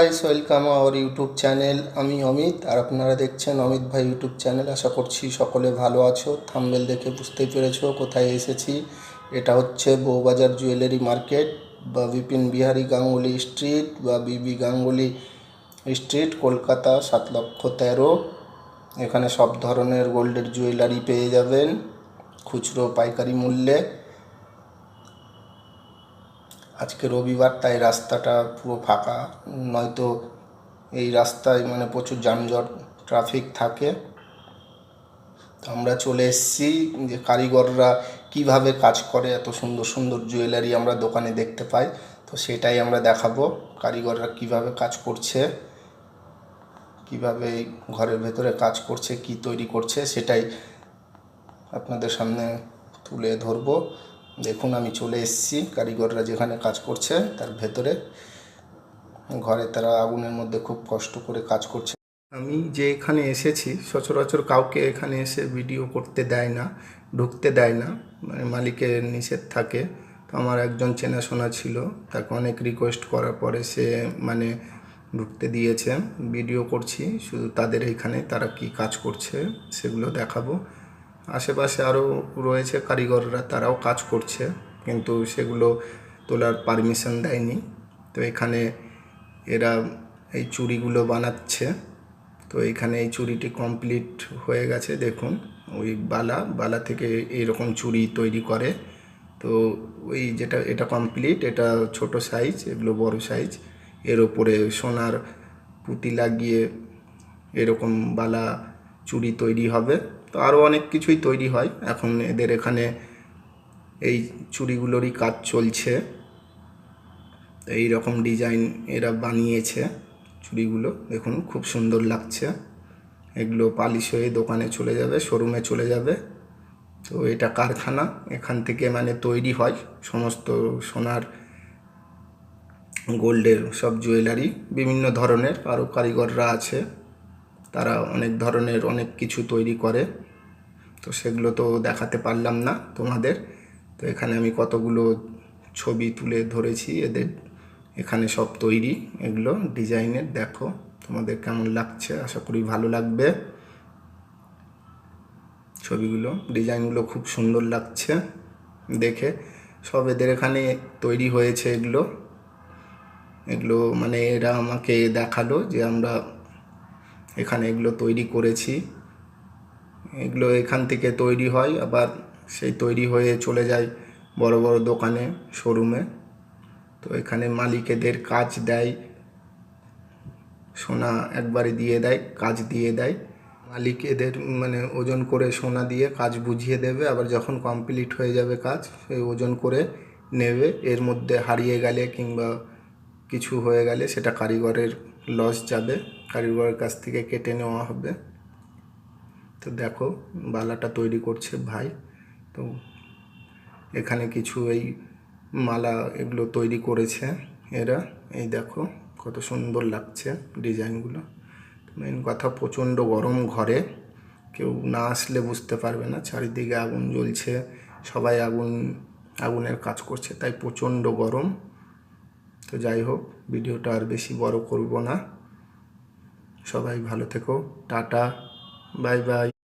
Guys welcome our YouTube channel আমি অমিত, আর আপনারা দেখছেন অমিত ভাই ইউটিউব চ্যানেল আশা করছি সকলে ভালো আছো। থাম্বেল দেখে বুঝতেই পেরেছ কোথায় এসেছি। এটা হচ্ছে বউবাজার জুয়েলারি মার্কেট বা বিপিন বিহারী গাঙ্গুলি স্ট্রিট বা বিবি গাঙ্গুলি স্ট্রিট কলকাতা সাত লক্ষ তেরো। এখানে সব ধরনের গোল্ডের জুয়েলারি পেয়ে যাবেন। খুচরো পাইকারি মূল্যে। আজকে রবিবার, তাই রাস্তাটা পুরো ফাঁকা। নয়তো এই রাস্তায় মানে প্রচুর যানজট ট্রাফিক থাকে। তো আমরা চলে এসেছি যে কারিগররা কীভাবে কাজ করে, এত সুন্দর সুন্দর জুয়েলারি আমরা দোকানে দেখতে পাই। তো সেটাই আমরা দেখাবো, কারিগররা কীভাবে কাজ করছে, কীভাবে এই ঘরের ভেতরে কাজ করছে, কি তৈরি করছে, সেটাই আপনাদের সামনে তুলে ধরবো। দেখুন, আমি চলে এসেছি। কারিগররা যেখানে কাজ করছে, তার ভেতরে। ঘরে তারা আগুনের মধ্যে খুব কষ্ট করে কাজ করছে। আমি যে এখানে এসেছি, সচরাচর কাউকে এখানে এসে ভিডিও করতে দেয় না, ঢুকতে দেয় না। মানে মালিকের নিষেধ থাকে। তো আমার একজন চেনাশোনা ছিল, তাকে অনেক রিকোয়েস্ট করার পরে সে মানে ঢুকতে দিয়েছে। ভিডিও করছি, শুধু তাদের এখানে তারা কি কাজ করছে সেগুলো দেখাবো। আশেপাশে আরও রয়েছে কারিগররা, তারাও কাজ করছে, কিন্তু সেগুলো তোলার পারমিশন দেয়নি। তো এখানে এরা এই চুড়িগুলো বানাচ্ছে। তো এখানে এই চুড়িটি কমপ্লিট হয়ে গেছে, দেখুন। ওই বালা বালা থেকে এইরকম চুড়ি তৈরি করে। তো ওই যেটা, এটা কমপ্লিট এটা ছোট সাইজ এগুলো বড় সাইজ এর ওপরে সোনার পুঁতি লাগিয়ে এরকম বালা চুড়ি তৈরি হবে। তো আরও অনেক কিছুই তৈরি হয়। এখন এদের এখানে এই চুড়িগুলোরই কাজ চলছে। তো এই রকম ডিজাইন এরা বানিয়েছে চুড়িগুলো দেখুন, খুব সুন্দর লাগছে। এগুলো পালিশ হয়ে দোকানে চলে যাবে, শোরুমে চলে যাবে। তো এটা কারখানা। এখান থেকে মানে তৈরি হয় সমস্ত সোনার, গোল্ডের সব জুয়েলারি। বিভিন্ন ধরনের আরও কারিগররা আছে। তারা অনেক ধরনের অনেক কিছু তৈরি করে। তো সেগুলো তো দেখাতে পারলাম না তোমাদের। তো এখানে আমি কতগুলো ছবি তুলে ধরেছি এদের। এখানে সব তৈরি, এগুলো ডিজাইনের, দেখো তোমাদের কেমন লাগছে, আশা করি ভালো লাগবে। ছবিগুলো, ডিজাইনগুলো খুব সুন্দর লাগছে দেখে। সব এদের এখানে তৈরি হয়েছে এগুলো। এগুলো মানে এরা আমাকে দেখাল যে আমরা এখানে এগুলো তৈরি করেছি। এগুলো এখান থেকে তৈরি হয়, আবার সেই তৈরি হয়ে চলে যায় বড় বড় দোকানে শোরুমে তো এখানে মালিকেদের কাজ দেয়, সোনা একবারে দিয়ে দেয়, কাজ দিয়ে দেয়। মালিক এদের মানে ওজন করে সোনা দিয়ে কাজ বুঝিয়ে দেবে, আবার যখন কমপ্লিট হয়ে যাবে কাজ, সেই ওজন করে নেবে। এর মধ্যে হারিয়ে গেলে কিংবা কিছু হয়ে গেলে সেটা কারিগরের লস যাবে, কারিগরের কাছ থেকে কেটে নেওয়া হবে। তো দেখো, বালাটা তৈরি করছে ভাই। তো এখানে কিছু এই মালা এগুলো তৈরি করেছে এরা। এই দেখো, কত সুন্দর লাগছে ডিজাইনগুলো। মেন কথা, প্রচণ্ড গরম ঘরে। কেউ না আসলে বুঝতে পারবে না, চারিদিকে আগুন জ্বলছে, সবাই আগুন, আগুনের কাজ করছে, তাই প্রচণ্ড গরম। তো যাই হোক, ভিডিওটা আর বেশি বড় করব না। সবাই ভালো থেকো, টাটা, বাই বাই।